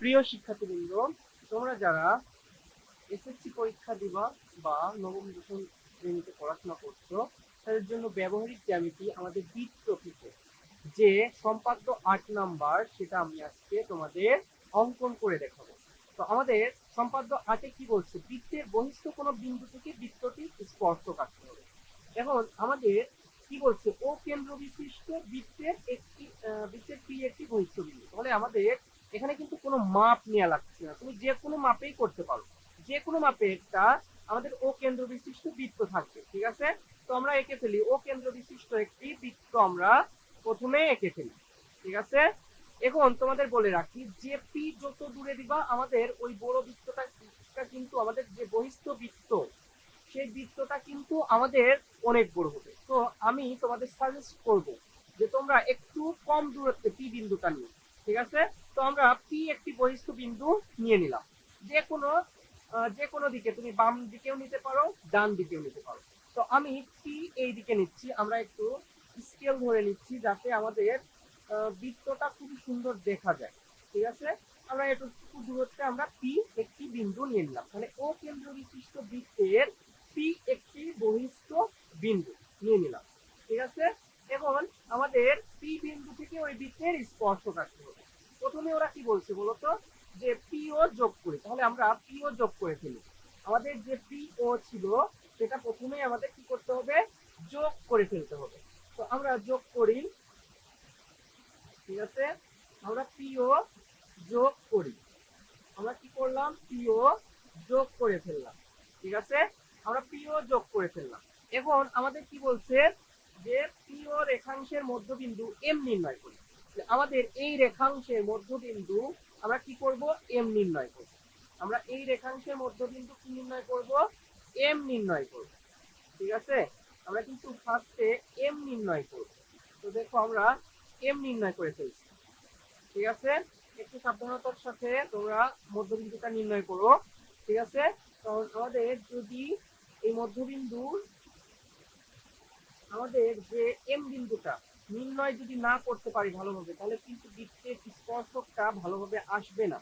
প্রিয় শিক্ষার্থীবৃন্দ, তোমরা যারা এসএসসি পরীক্ষা দিবা বা নবম দশম শ্রেণীতে পড়াশোনা করছ, তাদের জন্য ব্যবহারিক জ্যামিতি আমাদের বৃত্ত থেকে যে সম্পাদ্য আট নাম্বার, সেটা আমি আজকে তোমাদের অঙ্কন করে দেখাবো। তো আমাদের সম্পাদ্য আটে কি বলছে? বৃত্তের বহিষ্ঠ কোনো বিন্দু থেকে বৃত্তটি স্পর্শ কাটতে হবে। এখন আমাদের কি বলছে ও কেন্দ্র বিশিষ্ট বৃত্তের একটি আহ, বৃত্তের পি একটি বহিষ্ঠ বিন্দু তাহলে আমাদের এখানে কিন্তু কোনো মাপ নেওয়া লাগছে না। তুমি যে কোনো মাপেই করতে পারো। যে কোনো মাপে একটা আমাদের ও কেন্দ্র বিশিষ্ট বৃত্ত থাকবে, ঠিক আছে? তো আমরা এঁকে ফেলি। ও কেন্দ্র বিশিষ্ট একটি বৃত্ত আমরা প্রথমে এঁকে ফেলি, ঠিক আছে? এখন তোমাদের বলে রাখি, যে পি যত দূরে দিবা, আমাদের ওই বড় বৃত্তটা কিন্তু আমাদের যে বহিষ্ঠ বৃত্ত, সেই বৃত্তটা কিন্তু আমাদের অনেক বড় হবে। তো আমি তোমাদের সাজেস্ট করব যে তোমরা একটু কম দূরত্বে পি বিন্দুটা নিও, ঠিক আছে? তো আমরা পি একটি বহিষ্ঠ বিন্দু নিয়ে নিলাম। যে কোনো যে কোনো দিকে তুমি বাম দিকেও নিতে পারো, ডান দিকেও নিতে পারো। তো আমি পি এই দিকে নিচ্ছি, আমরা একটু স্কেল ধরে নিচ্ছি যাতে আমাদের বৃত্তটা খুব সুন্দর দেখা যায়। ঠিক আছে? আমরা একটু দূরত্বে আমরা পি একটি বিন্দু নিয়ে নিলাম। মানে ও কেন্দ্র বিশিষ্ট বৃত্তের পি একটি বহিষ্ঠ বিন্দু নিয়ে নিলাম। ঠিক আছে? এখন আমাদের পি বিন্দু থেকে ওই বৃত্তের স্পর্শ কাটতে হবে। প্রথমে ওরা কি বলছে বলতো? যে পি ও যোগ করে। তাহলে আমরা পিও যোগ করে ফেলি। আমাদের যে পি ও ছিল, সেটা প্রথমে আমাদের কি করতে হবে? যোগ করে ফেলতে হবে। তো আমরা যোগ করি। ঠিক আছে? আমরা পিও যোগ করি। আমরা কি করলাম? পিও যোগ করে ফেললাম। ঠিক আছে? আমরা পিও যোগ করে ফেললাম। এখন আমাদের কি বলছে? যে পিও রেখাংশের মধ্যবিন্দু এম নির্ণয় করি। আমাদের এই রেখাংশের মধ্যবিন্দু আমরা কি করব? এম নির্ণয় করব। আমরা এই রেখাংশের মধ্যবিন্দু কি নির্ণয় করব? এম নির্ণয় করব। ঠিক আছে? আমরা কিন্তু ফার্স্টে এম নির্ণয় করব। তো দেখো আমরা এম নির্ণয় করে ফেলছি। ঠিক আছে? একটু সাবধানতার সাথে তোমরা মধ্যবিন্দুটা নির্ণয় করো। ঠিক আছে? কারণ আমাদের যদি এই মধ্যবিন্দু আমাদের যে এম বিন্দুটা নির্ণয় যদি না করতে পারি ভালোভাবে, তাহলে কিন্তু বৃত্তের স্পর্শকটা ভালোভাবে আসবে না।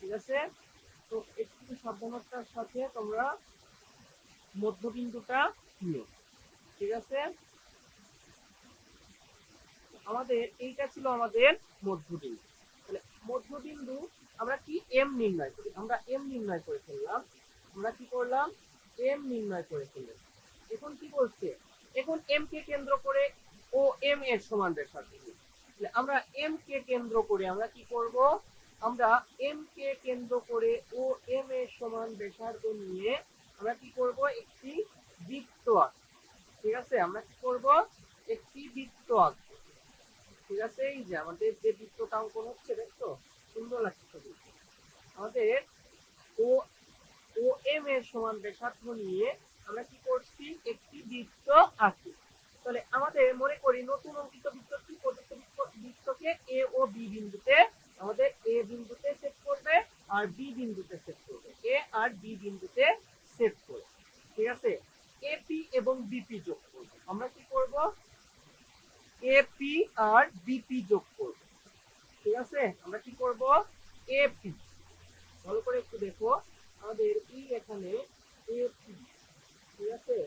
ঠিক আছে? তো একটু সাবধানতার সাথে তোমরা মধ্যবিন্দুটা নিও। ঠিক আছে? আমাদের, এইটা ছিল আমাদের মধ্যবিন্দু। তাহলে মধ্যবিন্দু আমরা কি? এম নির্ণয় করি। আমরা এম নির্ণয় করে ফেললাম। আমরা কি করলাম? এম নির্ণয় করে ফেললাম। এখন কি বলছে? এখন এম কে কেন্দ্র করে ও এম এর সমান তাহলে আমরা এম কে কেন্দ্র করে আমরা কি করব? আমরা এম কে কেন্দ্র করে ও এম এর সমান ব্যাসার্ধ নিয়ে আমরা কি করব? একটি বৃত্ত আঁকব। ঠিক আছে? আমরা কি করব? একটি বৃত্ত আঁকবো। ঠিক আছে? এই যে আমাদের যে বৃত্তটা অঙ্কন হচ্ছে দেখছ সুন্দর লাগছে ছবি। আমাদের ও ও এম এর সমান ব্যাসার্ধ নিয়ে আমরা কি করছি? একটি বৃত্ত আঁকি। তাহলে আমাদের মনে করি নতুন অঙ্কিত বৃত্তটি প্রদত্ত বৃত্তকে এ ও বি বিন্দুতে, আমাদের এ বিন্দুতে সেট করবে আর বি বিন্দুতে সেট করবে। এ আর বি বিন্দুতে সেট করবে। ঠিক আছে? এপি এবং বিপি যোগ করবে। আমরা কি করব? এপি আর বিপি যোগ করব। ঠিক আছে? আমরা কি করব? এপি ভালো করে একটু দেখো। আমাদের ই এখানে এপি ঠিক আছে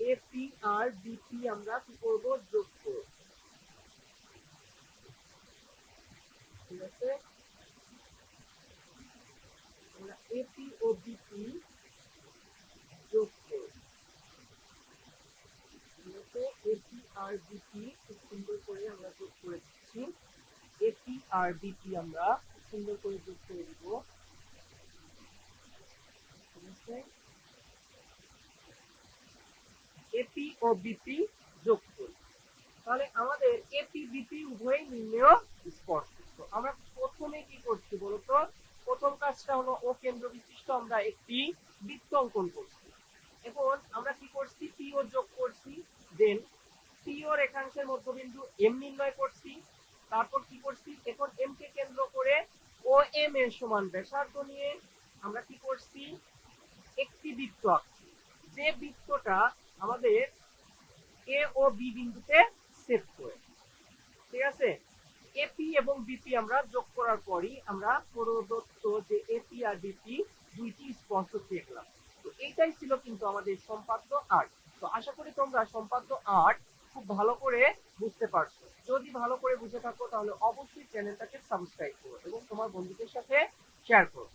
এপি আর বিপি আমরা কি করব? যোগ করব। এপি ও বিপি যোগ এপি আর বিপি খুব সুন্দর করে আমরা যোগ করে দিচ্ছি। এপি আর বিপি আমরা সুন্দর করে যোগ করে দিব। ঠিক আছে? এপি ও বিপি যোগ করি। তাহলে আমাদের এপি, বিপি উভয়ই নির্ণয় স্পর্শ তো আমরা প্রথমে কি করছি বলতো প্রথম কাজটা হলো ও কেন্দ্র বিশিষ্ট আমরা একটি বৃত্ত অঙ্কন করছি। এখন আমরা কি করছি? পি ও যোগ করছি দেন পি ও রেখাংশের মধ্যবিন্দু এম নির্ণয় করছি। তারপর কি করছি? এখন এম কে কেন্দ্র করে ও এম এর সমান ব্যাসার্ধ নিয়ে আমরা কি করছি? একটি বৃত্ত আঁকছি। যে বৃত্তটা আমাদের এ ও বি বিন্দুতে সেট করে। ঠিক আছে? এপি এবং বিপি আমরা যোগ করার পরই আমরা প্রদত্ত যে এপি আর বিপি দুইটি স্পর্শক দেখলাম। তো এইটাই ছিল কিন্তু আমাদের সম্পাদ্য আর্ট তো আশা করি তোমরা সম্পাদ্য আর্ট খুব ভালো করে বুঝতে পারছ। যদি ভালো করে বুঝে থাকো, তাহলে অবশ্যই চ্যানেলটাকে সাবস্ক্রাইব করো এবং তোমার বন্ধুদের সাথে শেয়ার করো।